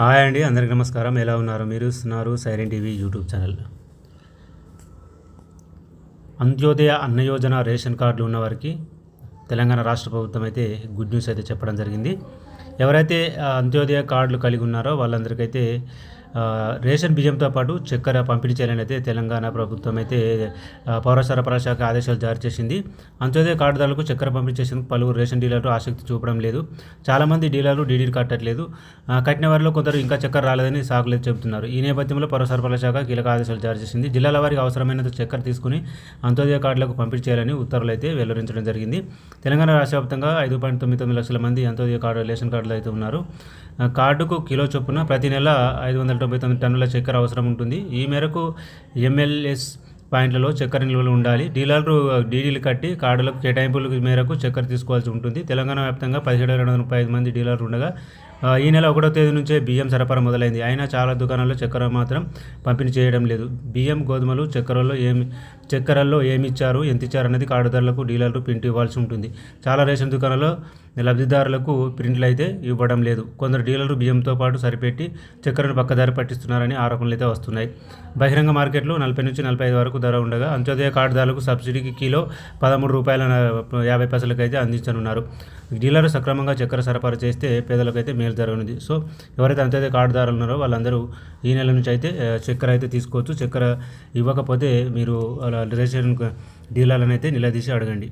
Hi అండి అందరికి నమస్కారం. ఎలా ఉన్నారు? మీరు ఇస్తున్నారు Siren TV YouTube channel. Antyodaya Anna Yojana ration కార్డులు ఉన్నవారికి తెలంగాణ రాష్ట్ర ప్రభుత్వం అయితే గుడ్ న్యూస్ అయితే చెప్పడం జరిగింది. ఎవరైతే అంత్యోదయ కార్డులు కలిగి ఉన్నారో వాళ్ళందరికైతే రేషన్ బియ్యంతో పాటు చక్కెర పంపిణీ చేయాలని అయితే తెలంగాణ ప్రభుత్వం అయితే పౌర సరఫరా శాఖ ఆదేశాలు జారీ చేసింది. అంత్యోదయ కార్డుదారులకు చక్కెర పంపిణీ చేసేందుకు పలువురు రేషన్ డీలర్లు ఆసక్తి చూపడం లేదు. చాలామంది డీలర్లు డీడీలు కట్టట్లేదు. కట్టిన వారిలో కొందరు ఇంకా చక్కెర రాలేదని సాగులేదు చెబుతున్నారు. ఈ నేపథ్యంలో పౌర సరఫరా శాఖ కీలక ఆదేశాలు జారీ చేసింది. జిల్లాల వారికి అవసరమైనంత చక్కెర తీసుకుని అంత్యోదయ కార్డులకు పంపిణీ చేయాలని ఉత్తర్వులు అయితే వెల్లడించడం జరిగింది. తెలంగాణ రాష్ట్ర వ్యాప్తంగా ఐదు పాయింట్ తొమ్మిది తొమ్మిది లక్షల మంది అంత్యోదయ కార్డు రేషన్ కార్డులు అయితే ఉన్నారు. కార్డుకు కిలో చొప్పున ప్రతి నెల ఐదు వందల తొంభై తొమ్మిది టన్నుల చక్కెర అవసరం ఉంటుంది. ఈ మేరకు ఎంఎల్ఎస్ పాయింట్లలో చక్కెర నిల్వలు ఉండాలి. డీలర్లు డీడీలు కట్టి కార్డులకు కేటాయింపుల మేరకు చక్కెర తీసుకోవాల్సి ఉంటుంది. తెలంగాణ వ్యాప్తంగా పదిహేడు రెండు వందల ముప్పై ఐదు మంది డీలర్లు ఉండగా ఈ నెల ఒకటో తేదీ నుంచే బియ్యం సరఫరా మొదలైంది. అయినా చాలా దుకాణాల్లో చక్కెర మాత్రం పంపిణీ చేయడం లేదు. బియ్యం గోధుమలు చక్కెరలో ఏమి చక్కెరల్లో ఏమి ఇచ్చారు ఎంత ఇచ్చారు అనేది కార్డుదారులకు డీలర్లు ప్రింట్ ఇవ్వాల్సి ఉంటుంది. చాలా రేషన్ దుకాణాల్లో లబ్ధిదారులకు ప్రింట్లు అయితే ఇవ్వడం లేదు. కొందరు డీలర్లు బియ్యంతో పాటు సరిపెట్టి చక్కెరను పక్కదారి పట్టిస్తున్నారని ఆరోపణలు అయితే వస్తున్నాయి. బహిరంగ మార్కెట్లో నలభై నుంచి నలభై ఐదు వరకు ధర ఉండగా అంత్యోదయ కార్డుదారులకు సబ్సిడీకి కిలో పదమూడు రూపాయల యాభై పైసలకు అయితే అందించనున్నారు. డీలర్లు సక్రమంగా చక్కెర సరఫరా చేస్తే పేదలకైతే మేలు జరగనుంది. సో ఎవరైతే అంత్యోదయ కార్డుదారులు ఉన్నారో వాళ్ళందరూ ఈ నెల నుంచి అయితే చక్కెర అయితే తీసుకోవచ్చు. చక్కెర ఇవ్వకపోతే మీరు రిజిస్ట్రేషన్ డీలర్లను అయితే నిలదీసి అడగండి.